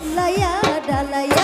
ডালাইয়া ডালাইয়া